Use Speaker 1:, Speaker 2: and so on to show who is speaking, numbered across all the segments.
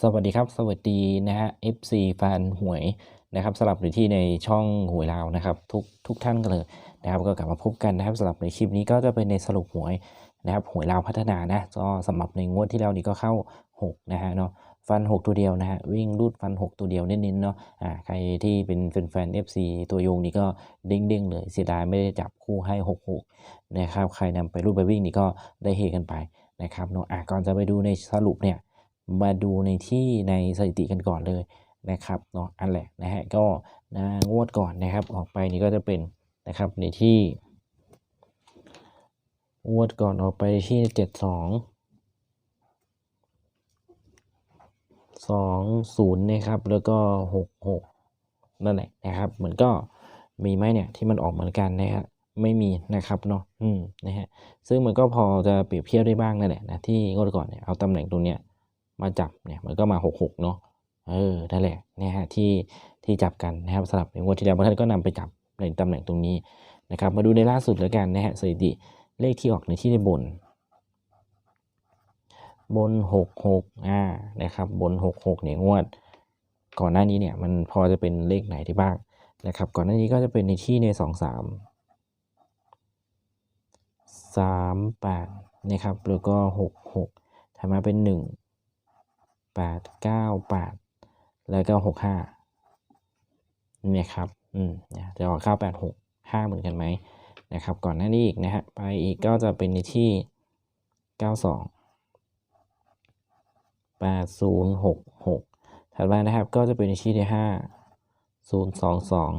Speaker 1: สวัสดีครับ สวัสดีนะฮะ FC แฟนหวยนะครับสำหรับในที่ในช่องหวยลาวนะครับ ทุกทุกท่านกันเลยนะครับ ก็กลับมาพบกันนะครับสำหรับในคลิปนี้ก็จะเป็นในสรุปหวยนะครับหวยลาวพัฒนานะก็สำหรับในงวดที่แล้วนี้ก็เข้า 6 นะฮะเนาะฟัน 6 ตัวเดียวนะฮะวิ่งรูดฟัน 6 ตัวเดียวเน้นๆเนาะอ่าใครที่เป็นแฟนๆ FC ตัวยงนี่ก็เด้งๆเลยเสียดายไม่ได้จับคู่ให้ 6 6นะครับใครนำไปรูดไปวิ่งนี่ก็ได้เฮกันไปนะครับเนาะอะก่อนจะไปดูในสรุปเนี่ย มาดูในที่ในสถิติกันก่อนเลยนะครับเนาะอันแหละนะฮะก็นะงวดก่อนนะครับออกไปนี่ก็จะเป็นนะครับในที่งวดก่อนออกไปที่เจ็ดสองสองศูนย์นะครับแล้วก็หกหกนั่นแหละนะครับเหมือนก็มีไหมเนี่ยที่มันออกเหมือนกันนะครับไม่มีนะครับเนาะอืมนะฮะซึ่งมันก็พอจะเปรียบเทียบได้บ้างนั่นแหละนะที่งวดก่อนเนี่ยเอาตำแหน่งตรงเนี้ย มาจับเนี่ยมันก็มา 66 เนาะเออนั่นแหละนะฮะที่ที่จับกันนะครับสำหรับในงวดที่แล้วบางท่านก็นำไปจับในตำแหน่งตรงนี้นะครับ มาดูในล่าสุดแล้วกันนะฮะสถิติเลขที่ออกในที่ในบน บน 66อ่านะครับบน 66เนี่ยงวด ก่อนหน้านี้เนี่ยมันพอจะเป็นเลขไหนที่บ้างนะครับ ก่อนหน้านี้ก็จะเป็นในที่ใน 2 3 3 8นะครับแล้วก็ 66ถัดมาเป็น 1 แปดเก้าแปดแล้วก็หกห้าเนี่ยครับ อืมเนี่ยจะออกเก้าแปดหกห้าเหมือนกันไหมนะครับ ก่อนหน้านี้อีกนะฮะ ไปอีกก็จะเป็นในที่เก้าสองแปดศูนย์หกหกถัดมานะครับก็จะเป็นในที่ที่ห้าศูนย์สองสอง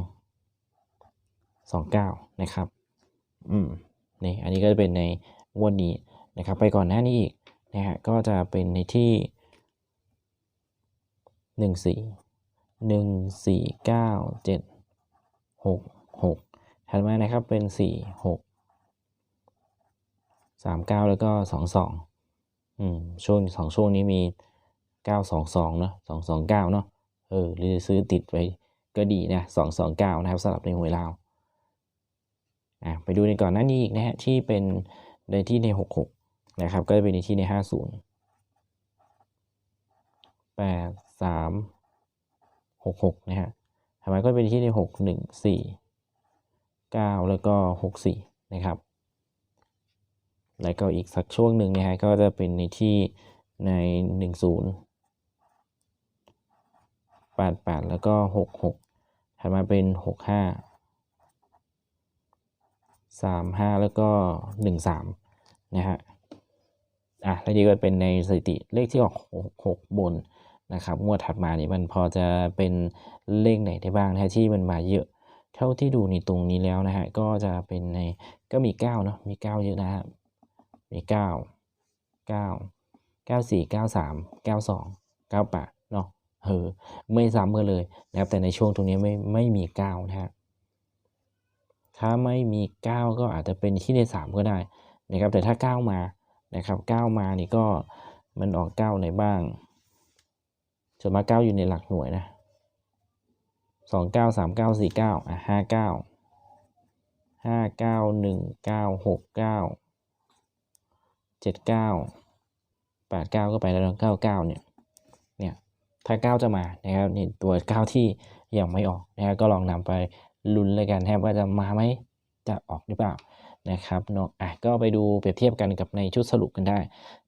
Speaker 1: สองเก้านะครับ อืม นี่ อันนี้ก็จะเป็นในงวดนี้นะครับ ไปก่อนหน้านี้อีกนะฮะ ก็จะเป็นในที่ หนึ่งสี่หนึ่งสี่เก้าเจ็ดหกหกถัดมานะครับเป็นสี่หกสามเก้าแล้วก็สองสองอืมช่วงสองช่วงนี้มีเก้าสองสองเนาะสองสองเก้าเนาะเออหรือซื้อติดไว้ก็ดีนะสองสองเก้านะครับสำหรับในหวยลาวอะไปดูในก่อนหน้านี้อีกนะฮะที่เป็นในที่ในหกหกนะครับ ก็จะเป็นในที่ในห้าศูนย์ แปดสามหกหกนะฮะทำไมก็เป็นที่ในหกหนึ่งสี่เก้าแล้วก็หกสี่นะครับ แล้วก็อีกสักช่วงหนึ่งนะฮะก็จะเป็นในที่ในหนึ่งศูนย์แปดแปดแล้วก็หกหกถัดมาเป็นหกห้าสามห้าแล้วก็หนึ่งสามนะฮะอะแล้วนี่ก็เป็นในสถิติเลขที่ออกหกบน นะครับงวดถัดมานี่มันพอจะเป็นเลขไหนได้บ้างนะฮะที่มันมาเยอะ เท่าที่ดูในตรงนี้แล้วนะฮะก็จะเป็นในก็มี9เนาะมี 9 เยอะนะฮะมี 9 9 9 4 9 3 9 2 9 8เนาะเออไม่ซ้ำกันเลยนะครับแต่ในช่วงตรงนี้ไม่ไม่มี 9 นะฮะถ้าไม่มี 9 ก็อาจจะเป็นที่ใน 3 ก็ได้นะครับแต่ถ้า 9 มานะครับ9มานี่ก็มันออก9ในบ้าง ส่วนมากเก้าอยู่ในหลักหน่วยนะสองเก้าสามเก้าสี่เก้าอะห้าเก้าห้าเก้าหนึ่งเก้าหกเก้าเจ็ดเก้าแปดเก้าก็ไปแล้วเก้าเก้าเนี่ยเนี่ยถ้าเก้าจะมานะครับนี่ตัวเก้าที่ยังไม่ออกนะครับก็ลองนำไปลุ้นเลยกันนะครับว่าจะมาไหมจะออกหรือเปล่านะครับเนาะอะก็ไปดูเปรียบเทียบกันกับในชุดสรุปกันได้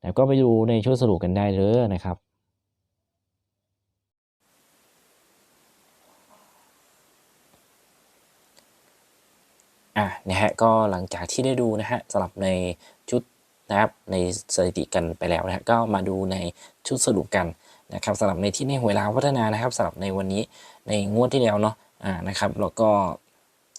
Speaker 1: แล้วก็ไปดูในชุดสรุปกันได้เลยนะครับ อะนะฮะก็หลังจากที่ได้ดูนะฮะสำหรับในชุดนะครับในสถิติกันไปแล้วนะฮะก็มาดูในชุดสรุปกันนะครับสำหรับในที่ในหวยลาวพัฒนานะครับสำหรับในวันนี้ในงวดที่แล้วเนาะอ่านะครับแล้วก็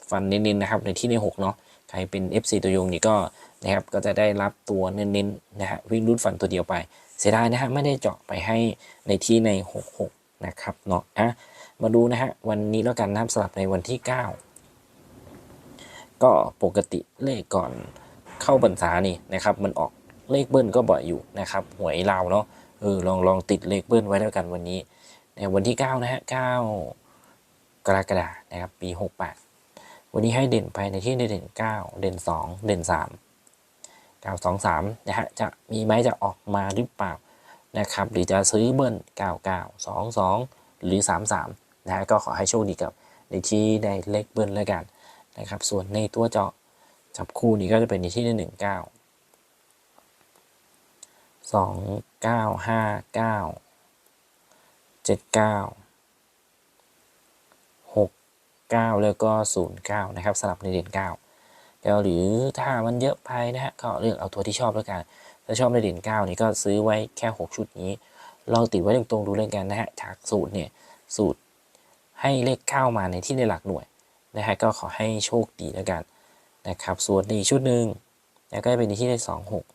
Speaker 1: ฟันเน้นๆนะครับในที่ใน6เนาะใครเป็น FC ตัวยงนี่ก็นะครับก็จะได้รับตัวเน้นๆนะฮะวิ่งรุ่นฟันตัวเดียวไป เสียดายนะฮะไม่ได้เจาะไปให้ในที่ใน 66 นะครับเนาะอะมาดูนะฮะวันนี้แล้วกันนะครับสำหรับในวันที่ 9 ก็ปกติเลขก่อนเข้าบรรษานี่นะครับ มันออกเลขเบิ้ลก็บ่อยอยู่นะครับ หวยลาวเนาะเออลองลองติดเลขเบิ้ลไว้แล้วกันวันนี้ในวันที่ 9 นะฮะ 9 กรกฎานะครับ ปี 68 วันนี้ให้เด่นไปในที่เด่น 9 เด่น 2 เด่น 3 9 2 3 นะฮะ จะมีไหมจะออกมาหรือเปล่านะครับ หรือจะซื้อเบิ้ล 99 22 หรือ 33 นะฮะ ก็ขอให้โชคดีกับในที่ได้เลขเบิ้ลแล้วกัน นะครับ ส่วนในตัวเจาะจับคู่นี้ก็จะเป็นในที่ได้หนึ่งเก้าสองเก้าห้าเก้าเจ็ดเก้าหกเก้าแล้วก็ศูนย์เก้านะครับสลับในเด่นเก้าแล้วหรือถ้ามันเยอะไปนะฮะก็เลือกเอาตัวที่ชอบแล้วกันถ้าชอบในเด่นเก้านี่ก็ซื้อไว้แค่หกชุดนี้ลองติดไว้ตรงๆดูเลยกันนะฮะจากสูตรเนี่ยสูตรให้เลขเก้ามาในที่ในหลักหน่วย นะฮะก็ขอให้โชคดีแล้วกันนะครับ ส่วนในอีกชุดหนึ่งแล้วก็จะเป็นในที่ได้สองหก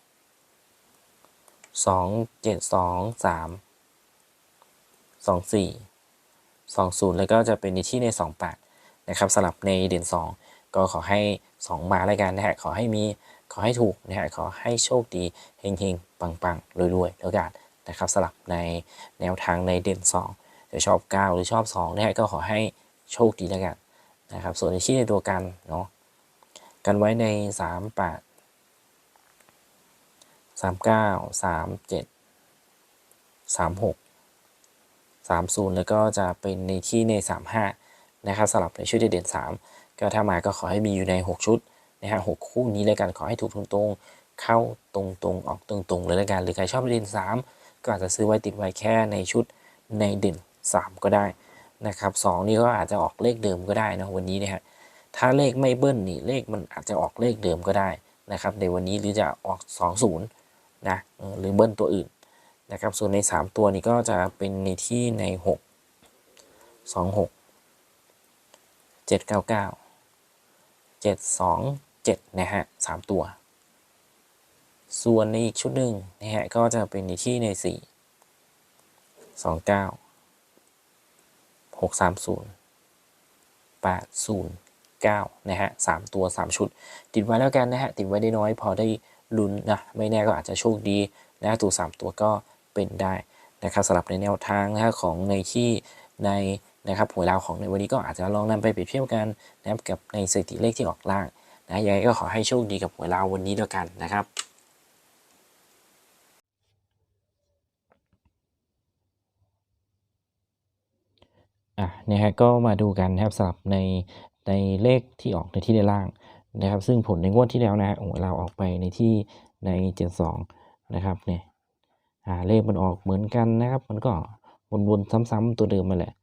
Speaker 1: สองเจ็ดสองสามสองสี่สองศูนย์แล้วก็จะเป็นในที่ในสองแปดนะครับสลับในเด่นสองก็ขอให้สองมาแล้วกันนะฮะขอให้มีขอให้ถูกนะฮะขอให้โชคดีเฮงๆปังๆรวยๆแล้วกันนะครับสลับในแนวทางในเด่น2จะชอบ 9 หรือชอบ2นะฮะก็ขอให้โชคดีแล้วกัน นะครับส่วนในที่ในตัวกันเนาะกันไว้ใน 3 8 3 9 3 7 3 6 3 0 แล้วก็จะเป็นในที่ใน 35นะครับสลับในชุดเด่น3ก็ถ้ามาก็ขอให้มีอยู่ใน 6 ชุดนะฮะหกคู่นี้เลยกันขอให้ถูกตรงๆ เข้าตรงๆ ออกตรงๆเลยแล้วกัน หรือใครชอบเด่น 3 ก็อาจจะซื้อไว้ติดไว้แค่ในชุดในเด่น 3 ก็ได้ นะครับ2นี่ก็อาจจะออกเลขเดิมก็ได้นะวันนี้นะฮะถ้าเลขไม่เบิ้ลนี่เลขมันอาจจะออกเลขเดิมก็ได้นะครับในวันนี้หรือจะออก 20นะหรือเบิ้ลตัวอื่นนะครับส่วนใน 3 ตัวนี้ก็จะเป็นในที่ใน 6 26 799 727นะฮะ3ตัว ส่วนในอีกชุดหนึ่งนะฮะก็จะเป็นในที่ใน 4 2 6 3 0 8 0 9 นะฮะ3ตัว 3 ชุด ติดไว้แล้วกันนะฮะ ติดไว้ได้น้อยพอได้ลุ้นนะ ไม่แน่ก็อาจจะโชคดีนะตัว3ตัวก็เป็นได้นะครับสำหรับในแนวทางนะของในที่ในนะครับหวยลาวของในวันนี้ก็อาจจะลองนำไปเปรียบเทียบกันนะครับกับในสถิติเลขที่ออกล่างนะยังไงก็ขอให้โชคดีกับหวยลาววันนี้ด้วกันนะครับ อะนะฮะก็มาดูกันนะครับสำหรับในในเลขที่ออกในที่ในล่างนะครับ ซึ่งผลในงวดที่แล้วนะฮะของเราออกไปในที่ใน 72 นะครับเนี่ยอ่าเลขมันออกเหมือนกันนะครับ มันก็วนๆซ้ำๆตัวเดิมมาแหละ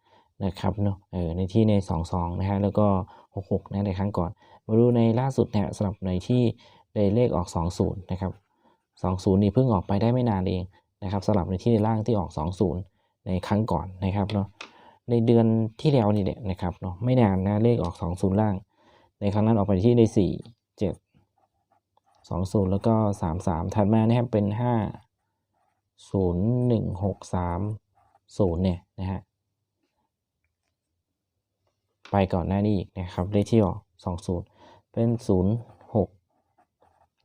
Speaker 1: นะครับเนาะเออในที่ใน 22 นะฮะแล้วก็ 66 นะในครั้งก่อน มาดูในล่าสุดเนี่ยสำหรับในที่ได้เลขออก 20 นะครับ 20 นี่เพิ่งออกไปได้ไม่นานเองนะครับสำหรับในที่ในล่างที่ออก 20 ในครั้งก่อนนะครับเนาะ ในเดือนที่แล้วนี่แหละนะครับเนาะไม่นานนะเลขออก20ล่าง ในครั้งนั้นออกไปที่ใน4 7 20แล้วก็33ถัดมานะครับเป็น5 0 1 6 3 0เนี่ยนะฮะไปก่อนหน้านี้อีกนะครับเลขที่ออก20เป็น0 6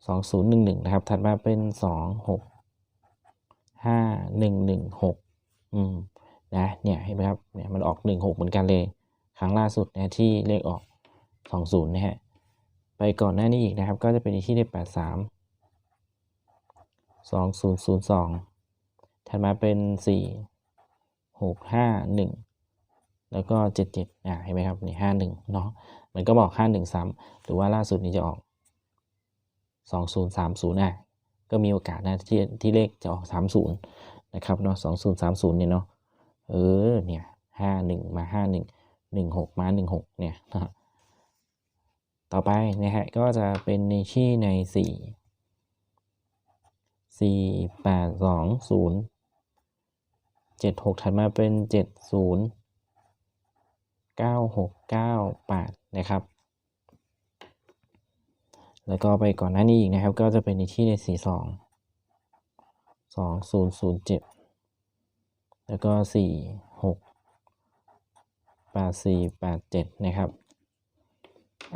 Speaker 1: 2 0 1 1นะครับถัดมาเป็น2 6 5 1 1 6อืม นะเนี่ยเห็นไหมครับเนี่ยมันออก 1 6 เหมือนกันเลย ครั้งล่าสุดนะที่เลขออก 20 นะฮะไปก่อนหน้านี้อีกนะครับ ก็จะเป็นที่ได้ 83 2002 ถัดมาเป็น 4 6 5 1 แล้วก็ 77อ่าเห็นไหมครับนี่51 เนาะมันก็บอก 51 ซ้ำหรือว่าล่าสุดนี้จะออก 2030อะก็มีโอกาสนะที่ที่เลขจะออก 30 นะครับเนาะ2030 เนี่ยเนาะ เออเนี่ยห้าหนึ่งมาห้าหนึ่งหนึ่งหกมาหนึ่งหกเนี่ยต่อไปนะฮะก็จะเป็นในที่ในสี่สี่แปดสองศูนย์เจ็ดหกถัดมาเป็นเจ็ดศูนย์เก้าหกเก้าแปดนะครับ แล้วก็ไปก่อนหน้านี้อีกนะครับ ก็จะเป็นในที่ในสี่สองสองศูนย์ศูนย์เจ็ด แล้วก็4 6 8 4 8 7นะครับ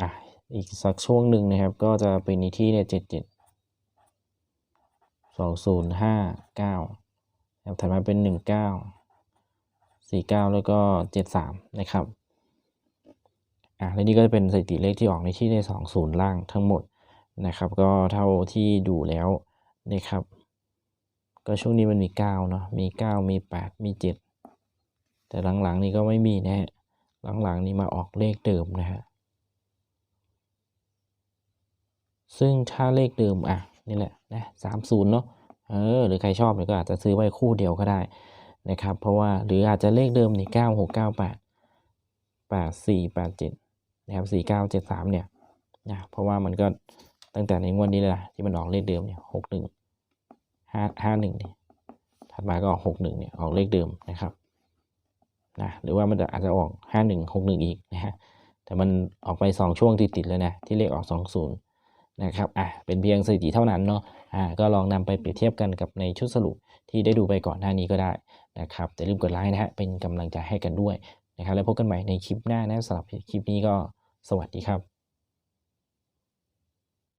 Speaker 1: อะอีกสักช่วงหนึ่งนะครับ ก็จะเป็นในที่ใน7 7 2 0 5 9ครับถัดมาเป็น1 9 4 9แล้วก็7 3นะครับอะและนี่ก็จะเป็นสถิติเลขที่ออกในที่ใน2 0ล่างทั้งหมดนะครับ ก็เท่าที่ดูแล้วนะครับ ก็ช่วงนี้มันมีเก้าเนาะมีเก้ามีแปดมีเจ็ดแต่หลังๆนี่ก็ไม่มีนะฮะหลังๆนี่มาออกเลขเดิมนะฮะซึ่งถ้าเลขเดิมอะนี่แหละนะสามศูนย์เนาะเออหรือใครชอบเนี่ยก็อาจจะซื้อไว้คู่เดียวก็ได้นะครับ เพราะว่าหรืออาจจะเลขเดิมนี่เก้าหกเก้าแปดแปดสี่แปดเจ็ดนะครับสี่เก้าเจ็ดสามเนี่ยนะเพราะว่ามันก็ตั้งแต่ในงวดนี้เลยนะที่มันออกเลขเดิมเนี่ยหกหนึ่ง ห้าห้าหนึ่งเนี่ยถัดมาก็ออกหกหนึ่งเนี่ยออกเลขเดิมนะครับนะหรือว่ามันจะอาจจะออกห้าหนึ่งหกหนึ่งอีกนะฮะแต่มันออกไปสองช่วงติดๆเลยนะที่เลขออกสองศูนย์นะครับอะเป็นเพียงสถิติเท่านั้นเนาะอ่าก็ลองนำไปเปรียบเทียบกันกับในชุดสรุปที่ได้ดูไปก่อนหน้านี้ก็ได้นะครับแต่ลืมกดไลค์นะฮะเป็นกำลังใจให้กันด้วยนะครับแล้วพบกันใหม่ในคลิปหน้านะสำหรับคลิปนี้ก็สวัสดีครับ